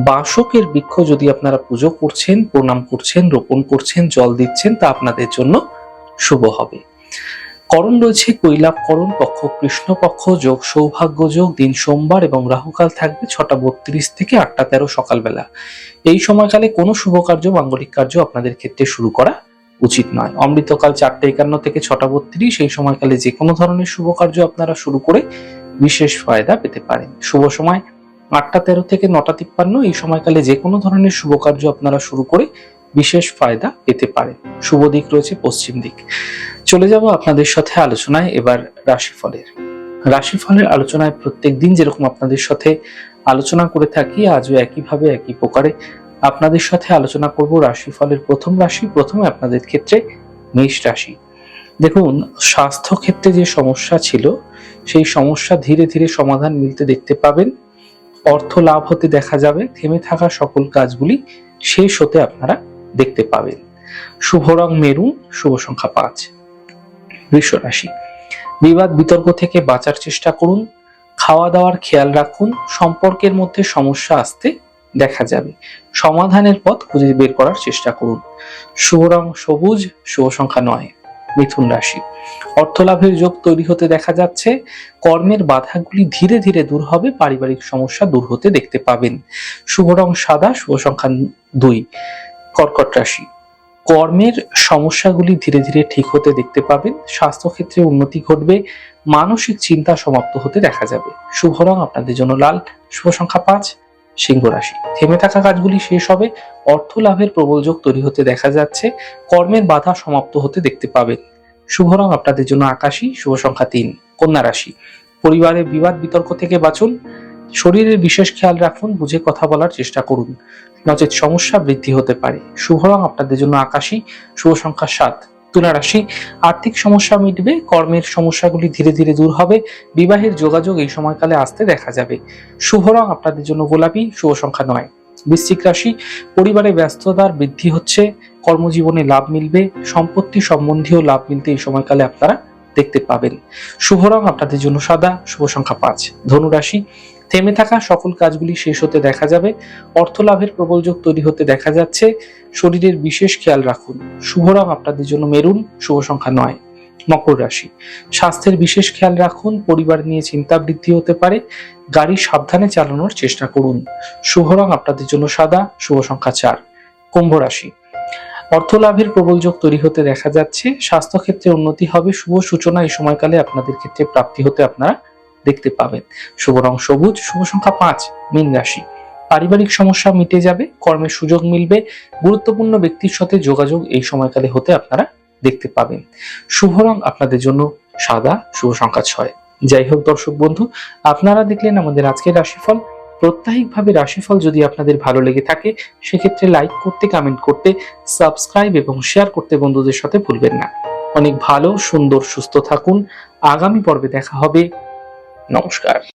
বাসকের বৃক্ষ যদি আপনারা পুজো করছেন, প্রণাম করছেন, রোপণ করছেন, জল দিচ্ছেন, তা আপনাদের জন্য শুভ হবে। করণ রয়েছে কৈলাপ করণ পক্ষ কৃষ্ণপক্ষ যোগ সৌভাগ্য যোগ, দিন সোমবার এবং রাহুকাল থাকবে ছটা বত্রিশ থেকে আটটা তেরো সকালবেলা। এই সময়কালে কোনো শুভ কার্য, মাঙ্গলিক কার্য আপনাদের ক্ষেত্রে শুরু করা উচিত নয়। অমৃতকাল চারটে একান্ন থেকে ছটা বত্রিশ, এই সময়কালে যে কোনো ধরনের শুভ কার্য আপনারা শুরু করে বিশেষ ফায়দা পেতে পারেন। শুভ সময় আটটা তেরো থেকে নটা তিপ্পান্ন এই সময়কালে যে কোনো ধরনের শুভ কার্য আপনারা শুরু করে বিশেষ ফায়দা পেতে পারেন। শুভ দিক রয়েছে পশ্চিম দিক। চলে যাব আপনাদের সাথে আলোচনায় এবার রাশিফলের। রাশিফলের আলোচনায় প্রত্যেক দিন যেরকম আপনাদের সাথে আলোচনা করে থাকি, আজও একইভাবে একই প্রকারে আপনাদের সাথে আলোচনা করব রাশিফলের প্রথম রাশি, প্রথমে আপনাদের ক্ষেত্রে মেষ রাশি। দেখুন স্বাস্থ্য ক্ষেত্রে যে সমস্যা ছিল, সেই সমস্যা ধীরে ধীরে সমাধান মিলতে দেখতে পাবেন। অর্থ লাভ হতে দেখা যাবে, থেমে থাকা সকল কাজগুলি শেষ হতে আপনারা দেখতে পাবেন। শুভ রং মেরুন শুভ সংখ্যা পাঁচ। বৃষ রাশি বিবাদ বিতর্ক থেকে বাঁচার চেষ্টা করুন খাওয়া দাওয়ার খেয়াল রাখুন, সম্পর্কের মধ্যে সমস্যা আসতে দেখা যাবে। সমাধানের পথ খুঁজে বের করার চেষ্টা করুন। শুভ রং সবুজ, শুভ সংখ্যা নয়। মিথুন রাশি। অর্থলাভের যোগ তৈরি হতে দেখা যাচ্ছে। কর্মের বাধাগুলি ধীরে ধীরে দূর হবে, পারিবারিক সমস্যা দূর হতে দেখতে পাবেন। শুভ রং সাদা, শুভ সংখ্যা দুই, কর্কট রাশি। কর্মের সমস্যাগুলি ধীরে ধীরে ঠিক হতে দেখতে পাবেন। স্বাস্থ্যক্ষেত্রে উন্নতি ঘটবে, মানসিক চিন্তা সমাপ্ত হতে দেখা যাবে। শুভ রং আপনাদের জন্য লাল, শুভ সংখ্যা পাঁচ সিংহ রাশি। থেমে থাকা কাজগুলি শেষ হবে অর্থ লাভের প্রবল যোগ তৈরি হতে দেখা যাচ্ছে, কর্মের বাধা সমাপ্ত হতে দেখতে পাবেন। শুভ রং আপনাদের জন্য আকাশী, শুভ সংখ্যা তিন, কন্যা রাশি। পরিবারের বিবাদ বিতর্ক থেকে বাঁচুন, শরীরের বিশেষ খেয়াল রাখুন, বুঝে কথা বলার চেষ্টা করুন। নচেত সমস্যা বৃদ্ধি হতে পারে। শুভ রং আপনাদের জন্য আকাশী, শুভ সংখ্যা সাত তুলা রাশি আর্থিক সমস্যা মিটবে, কর্মের সমস্যাগুলি ধীরে ধীরে দূর হবে, বিবাহের যোগাযোগ এই সময়কালে আসতে দেখা যাবে। শুভ রং আপনাদের জন্য গোলাপি, শুভ সংখ্যা নয়। বৃশ্চিক রাশি, পরিবারে ব্যস্ততার বৃদ্ধি হচ্ছে, কর্মজীবনে লাভ মিলবে, সম্পত্তি সম্বন্ধীয় লাভ মিলতে এই সময়কালে আপনারা দেখতে পাবেন। শুভ রং আপনাদের জন্য সাদা, শুভ সংখ্যা পাঁচ। ধনু রাশি থেমে থাকা সকল কাজগুলি শেষ হতে দেখা যাবে। অর্থ লাভের প্রবল যোগ তৈরি হতে দেখা যাচ্ছে। শরীরের বিশেষ খেয়াল রাখুন। শুভ রং আপনাদের জন্য মেরুন, শুভ সংখ্যা নয়। মকর রাশি। স্বাস্থ্যের বিশেষ খেয়াল রাখুন, পরিবার নিয়ে চিন্তা বৃদ্ধি হতে পারে। গাড়ি সাবধানে চালানোর চেষ্টা করুন। শুভ রং আপনাদের জন্য সাদা, শুভ সংখ্যা চার। কুম্ভ রাশি। অর্থ লাভের প্রবল যোগ তৈরি হতে দেখা যাচ্ছে। স্বাস্থ্যক্ষেত্রে উন্নতি হবে। শুভ সূচনা এই সময়কালে আপনাদের ক্ষেত্রে প্রাপ্তি হতে আপনারা দেখতে পাবেন শুভ রং সবুজ, শুভ সংখ্যা পাঁচ, মীন রাশি। পারিবারিক সমস্যা মিটে যাবে কর্মের সুযোগ মিলবে, গুরুত্বপূর্ণ ব্যক্তির সাথে যোগাযোগ এই সময়কালে হতে আপনারা দেখতে পাবেন। শুভ রং আপনাদের জন্য সাদা, শুভ সংখ্যা ছয়। যাই হোক দর্শক বন্ধু, আপনারা দেখলেন আমাদের আজকের রাশিফল। প্রত্যাহিকভাবে রাশিফল যদি আপনাদের ভালো লেগে থাকে, সেক্ষেত্রে লাইক করতে কমেন্ট করতে সাবস্ক্রাইব এবং শেয়ার করতে বন্ধুদের সাথে ভুলবেন না। অনেক ভালো, সুন্দর, সুস্থ থাকুন। আগামী পর্বে দেখা হবে। নমস্কার।